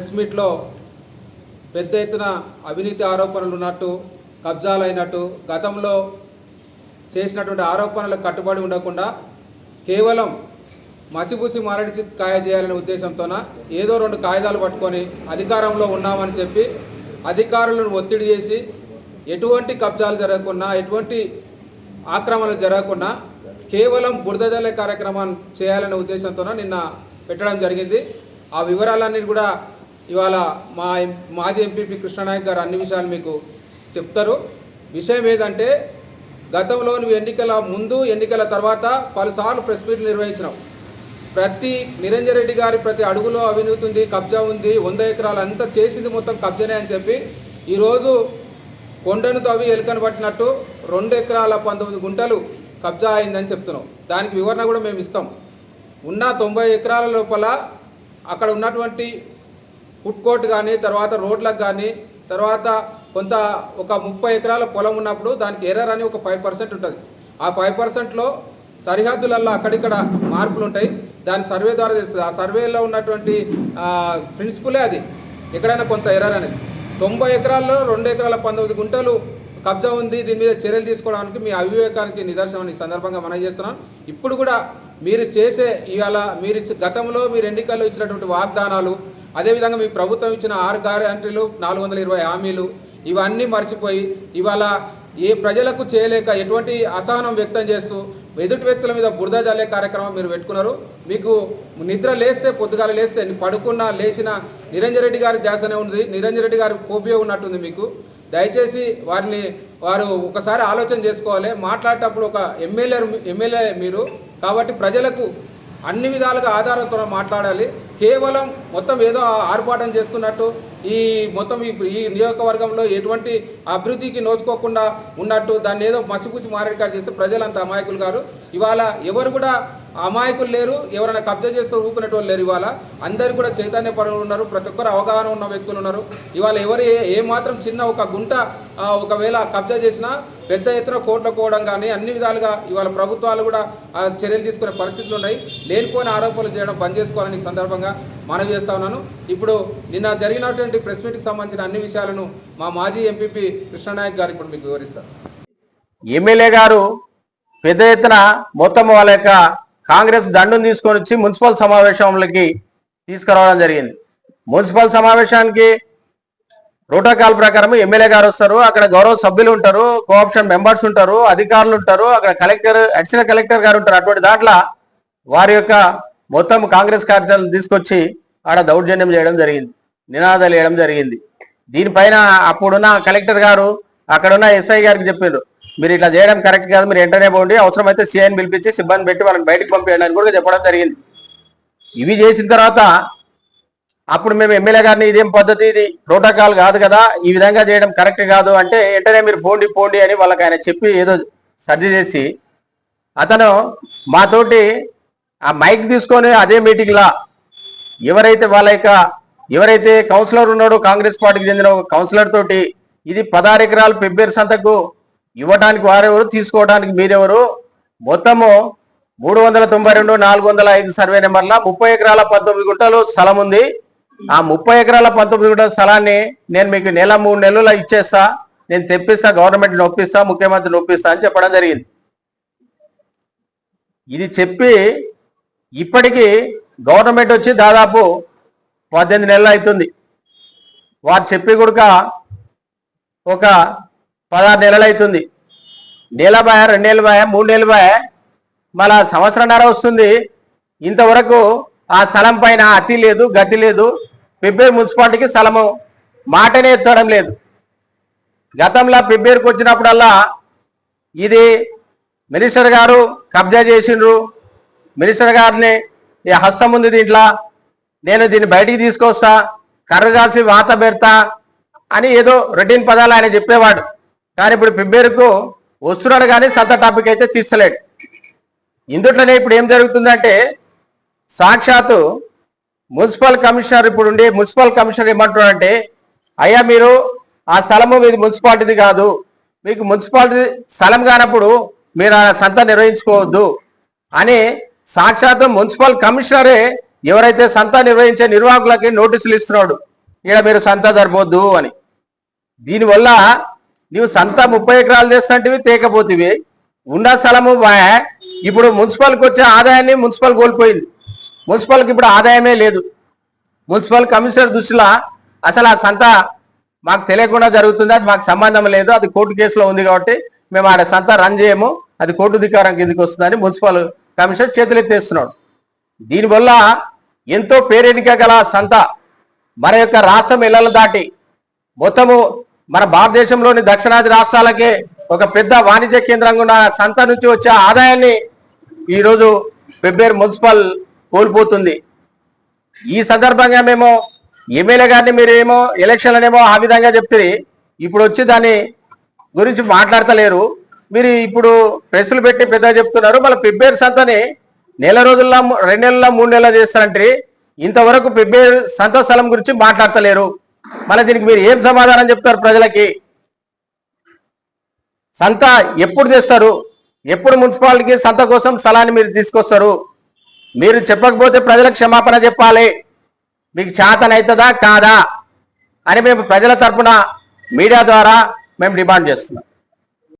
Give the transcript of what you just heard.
Press మీట్లో పెద్ద ఎత్తున అవినీతి ఆరోపణలు ఉన్నట్టు కబ్జాలు అయినట్టు గతంలో చేసినటువంటి ఆరోపణలకు కట్టుబడి ఉండకుండా కేవలం మసిబూసి మారడిచి కాయ చేయాలనే ఉద్దేశంతోన ఏదో రెండు కాగితాలు పట్టుకొని అధికారంలో ఉన్నామని చెప్పి అధికారులను ఒత్తిడి చేసి ఎటువంటి కబ్జాలు జరగకుండా ఎటువంటి ఆక్రమణలు జరగకుండా కేవలం బురదజల్లే కార్యక్రమాన్ని కార్యక్రమం చేయాలనే ఉద్దేశంతోన నిన్న పెట్టడం జరిగింది. ఆ వివరాలన్నీ కూడా ఇవాళ మా మాజీ ఎంపీపీ కృష్ణనాయక్ గారు అన్ని విషయాలు మీకు చెప్తారు. విషయం ఏదంటే గతంలో నువ్వు ఎన్నికల ముందు ఎన్నికల తర్వాత పలుసార్లు ప్రెస్ మీట్లు నిర్వహించినావు. ప్రతి నిరంజన్ రెడ్డి గారి ప్రతి అడుగులో అవినీతి ఉంది కబ్జా ఉంది వంద ఎకరాలు అంతా చేసింది మొత్తం కబ్జానే అని చెప్పి ఈరోజు కొండను తవ్వి ఎలుకను పట్టినట్టు రెండు ఎకరాల పంతొమ్మిది గుంటలు కబ్జా అయిందని చెప్తున్నాం దానికి వివరణ కూడా మేము ఇస్తాం. ఉన్న తొంభై ఎకరాల లోపల అక్కడ ఉన్నటువంటి ఫుడ్ కోర్ట్ కానీ తర్వాత రోడ్లకు కానీ తర్వాత కొంత ఒక ముప్పై ఎకరాల పొలం ఉన్నప్పుడు దానికి ఎర్రర్ అని ఒక ఫైవ్ పర్సెంట్ ఉంటుంది. ఆ ఫైవ్ పర్సెంట్లో సరిహద్దులల్లో అక్కడిక్కడ మార్పులు ఉంటాయి. దాని సర్వే ద్వారా తెలుస్తుంది ఆ సర్వేలో ఉన్నటువంటి ప్రిన్సిపులే అది. ఎక్కడైనా కొంత ఎర్రర్ అనేది. తొంభై ఎకరాల్లో రెండు ఎకరాల పంతొమ్మిది గుంటలు కబ్జా ఉంది. దీని మీద చర్యలు తీసుకోవడానికి మీ అవివేకానికి నిదర్శనం ఈ సందర్భంగా మనం చేస్తున్నాం. ఇప్పుడు కూడా మీరు చేసే ఇవాళ మీరు గతంలో మీరు ఎన్నికల్లో ఇచ్చినటువంటి వాగ్దానాలు అదేవిధంగా మీ ప్రభుత్వం ఇచ్చిన ఆరు గ్యారంటీలు నాలుగు వందల ఇరవై హామీలు ఇవన్నీ మర్చిపోయి ఇవాళ ఏ ప్రజలకు చేయలేక ఎటువంటి అసహనం వ్యక్తం చేస్తూ ఎదుటి వ్యక్తుల మీద బురద జల్లే కార్యక్రమం మీరు పెట్టుకున్నారు. మీకు నిద్ర లేస్తే పొద్దుగాల లేస్తే పడుకున్న లేచిన నిరంజన్ రెడ్డి గారి ధ్యాసనే ఉంది నిరంజన్ రెడ్డి గారి కోపియో ఉన్నట్టుంది మీకు. దయచేసి వారిని వారు ఒకసారి ఆలోచన చేసుకోవాలి. మాట్లాడేటప్పుడు ఒక ఎమ్మెల్యే ఎమ్మెల్యే మీరు. కాబట్టి ప్రజలకు అన్ని విధాలుగా ఆధారంతో మాట్లాడాలి. కేవలం మొత్తం ఏదో ఆర్పాటం చేస్తున్నట్టు ఈ మొత్తం ఈ నియోజకవర్గంలో ఎటువంటి అభివృద్ధికి నోచుకోకుండా ఉన్నట్టు దాన్ని ఏదో మసిపూసి మారేడుకారు చేస్తే ప్రజలంతా అమాయకులు గారు. ఇవాళ ఎవరు కూడా అమాయకులు లేరు ఎవరైనా కబ్జా చేస్తూ ఊపినటువంటి లేరు ఇవాళ. అందరు కూడా చైతన్య పరులు ఉన్నారు ప్రతి ఒక్కరు అవగాహన ఉన్న వ్యక్తులు ఉన్నారు. ఇవాళ ఎవరు ఏ మాత్రం చిన్న ఒక గుంట ఒకవేళ కబ్జా చేసినా పెద్ద ఎత్తున కోట్ల పోవడం కానీ అన్ని విధాలుగా ఇవాళ ప్రభుత్వాలు కూడా చర్యలు తీసుకునే పరిస్థితులు ఉన్నాయి. లేనిపోయిన ఆరోపణలు చేయడం బంద్ చేసుకోవాలని ఈ సందర్భంగా మనవి చేస్తా ఉన్నాను. ఇప్పుడు నిన్న జరిగినటువంటి ప్రెస్ మీట్కి సంబంధించిన అన్ని విషయాలను మా మాజీ ఎంపీపీ కృష్ణనాయక్ గారు ఇప్పుడు మీకు వివరిస్తారు. ఎమ్మెల్యే గారు పెద్ద ఎత్తున మొత్తం వాళ్ళ యొక్క కాంగ్రెస్ దండును తీసుకొని వచ్చి మున్సిపల్ సమావేశంలోకి తీసుకురావడం జరిగింది. మున్సిపల్ సమావేశానికి ప్రోటోకాల్ ప్రకారం ఎమ్మెల్యే గారు వస్తారు. అక్కడ గౌరవ సభ్యులు ఉంటారు. కోఆప్షన్ మెంబర్స్ ఉంటారు. అధికారులు ఉంటారు. అక్కడ కలెక్టర్ అడిషనల్ కలెక్టర్ గారు ఉంటారు. అటువంటి దాంట్లో వారి యొక్క మొత్తం కాంగ్రెస్ కార్యక్రమాలను తీసుకొచ్చి ఆడ దౌర్జన్యం చేయడం జరిగింది. నినాదాలు వేయడం జరిగింది. దీనిపైన అప్పుడున్న కలెక్టర్ గారు అక్కడున్న ఎస్ఐ గారికి చెప్పారు మీరు ఇట్లా చేయడం కరెక్ట్ కాదు. మీరు వెంటనే పోండి. అవసరమైతే సిఐని పిలిపించి సిబ్బంది పెట్టి వాళ్ళని బయటకు పంపేయండి కూడా చెప్పడం జరిగింది. ఇవి చేసిన తర్వాత అప్పుడు మేము ఎమ్మెల్యే గారిని ఇదేం పద్ధతి ఇది? ప్రోటోకాల్ కాదు కదా. ఈ విధంగా చేయడం కరెక్ట్ కాదు అంటే వెంటనే మీరు పోండి పోండి అని వాళ్ళకి ఆయన చెప్పి ఏదో సర్ది చేసి అతను మాతోటి ఆ మైక్ తీసుకొని అదే మీటింగ్లా ఎవరైతే వాళ్ళ యొక్క ఎవరైతే కౌన్సిలర్ ఉన్నాడో కాంగ్రెస్ పార్టీకి చెందిన ఒక కౌన్సిలర్ తోటి ఇది పదహారు ఎకరాలు పెబ్బేరు సంతకు ఇవ్వడానికి వారెవరు తీసుకోవడానికి మీరెవరు? మొత్తము మూడు వందల తొంభై రెండు నాలుగు వందల ఐదు సర్వే నెంబర్ల ముప్పై ఎకరాల పంతొమ్మిది గుంటలు స్థలం ఉంది. ఆ ముప్పై ఎకరాల పంతొమ్మిది గుంటల స్థలాన్ని నేను మీకు నెల మూడు నెలలు ఇచ్చేస్తా. నేను తెప్పిస్తా గవర్నమెంట్ నొప్పిస్తా ముఖ్యమంత్రి నొప్పిస్తా అని చెప్పడం జరిగింది. ఇది చెప్పి ఇప్పటికీ గవర్నమెంట్ వచ్చి దాదాపు పద్దెనిమిది నెలలు అవుతుంది. వారు చెప్పి కూడా ఒక పదహారు నెలలు అవుతుంది. నెల బాయ రెండు నెలలు బాయ మూడు నెలలు బాయ మళ్ళా సంవత్సరంన్నర వస్తుంది. ఇంతవరకు ఆ స్థలం పైన అతి లేదు గతి లేదు. పిబ్బేరు మున్సిపాలిటీకి స్థలము మాటనే ఎత్తడం లేదు. గతంలో పిబ్బేరుకు వచ్చినప్పుడల్లా ఇది మినిస్టర్ గారు కబ్జా చేసిండ్రు. మినిస్టర్ గారిని ఈ హస్తం ఉంది దీంట్లో నేను దీన్ని బయటికి తీసుకొస్తా కర్ర కాల్సి వాత పెడతా అని ఏదో రొటీన్ పదాలు ఆయన చెప్పేవాడు. కానీ ఇప్పుడు పిబ్బేరుకు వస్తున్నాడు కానీ సొంత టాపిక్ అయితే తీస్తలేడు. ఇందుట్లోనే ఇప్పుడు ఏం జరుగుతుందంటే సాక్షాత్తు మున్సిపల్ కమిషనర్ ఇప్పుడు ఉండి మున్సిపల్ కమిషనర్ ఏమంటున్నాడంటే అయ్యా మీరు ఆ స్థలము మీది మున్సిపాలిటీది కాదు. మీకు మున్సిపాలిటీ స్థలం కానప్పుడు మీరు ఆ సంత నిర్వహించుకోవద్దు. అని సాక్షాత్ మున్సిపల్ కమిషనరే ఎవరైతే సంత నిర్వహించే నిర్వాహకులకి నోటీసులు ఇస్తున్నాడు ఇక్కడ మీరు సంత సరిపోద్దు అని. దీనివల్ల నీవు సంత ముప్పై ఎకరాలు తెస్తుంటివి తేకపోతివి. ఉన్న స్థలము బాయ్ ఇప్పుడు మున్సిపల్కి వచ్చే ఆదాయాన్ని మున్సిపల్ కోల్పోయింది. మున్సిపల్కి ఇప్పుడు ఆదాయమే లేదు. మున్సిపల్ కమిషనర్ దృష్టిలో అసలు ఆ సంత మాకు తెలియకుండా జరుగుతుంది అది మాకు సంబంధం లేదు అది కోర్టు కేసులో ఉంది కాబట్టి మేము ఆడ సంత రన్ చేయము అది కోర్టు అధికారం కిందకి వస్తుందని మున్సిపల్ కమిషనర్ చేతులెత్తేస్తున్నాడు. దీనివల్ల ఎంతో పేరెనిక గల సంత మన యొక్క రాష్ట్రం ఇళ్ళలో దాటి మొత్తము మన భారతదేశంలోని దక్షిణాది రాష్ట్రాలకే ఒక పెద్ద వాణిజ్య కేంద్రంగా ఉన్న సంత నుంచి వచ్చే ఆదాయాన్ని ఈరోజు పెబ్బేరు మున్సిపల్ కోల్పోతుంది. ఈ సందర్భంగా మేము ఎమ్మెల్యే గారిని మీరేమో ఎలక్షన్లనేమో ఆ విధంగా చెప్తే ఇప్పుడు వచ్చి దాని గురించి మాట్లాడతలేరు. మీరు ఇప్పుడు ప్రెస్లు పెట్టి పెద్ద చెప్తున్నారు. మళ్ళీ పెబ్బేరు సంతని నెల రోజుల్లో రెండు నెలల మూడు నెలల చేస్తారంటే ఇంతవరకు పెబ్బేరు సంత స్థలం గురించి మాట్లాడతలేరు. మళ్ళీ దీనికి మీరు ఏం సమాధానం చెప్తారు ప్రజలకి? సంత ఎప్పుడు తెస్తారు? ఎప్పుడు మున్సిపాలిటీకి సంత కోసం స్థలాన్ని మీరు తీసుకొస్తారు? మీరు చెప్పకపోతే ప్రజలకు క్షమాపణ చెప్పాలి. మీకు చేతనవుతుందా కాదా? అని మేము ప్రజల తరఫున మీడియా ద్వారా మేము డిమాండ్ చేస్తున్నాం.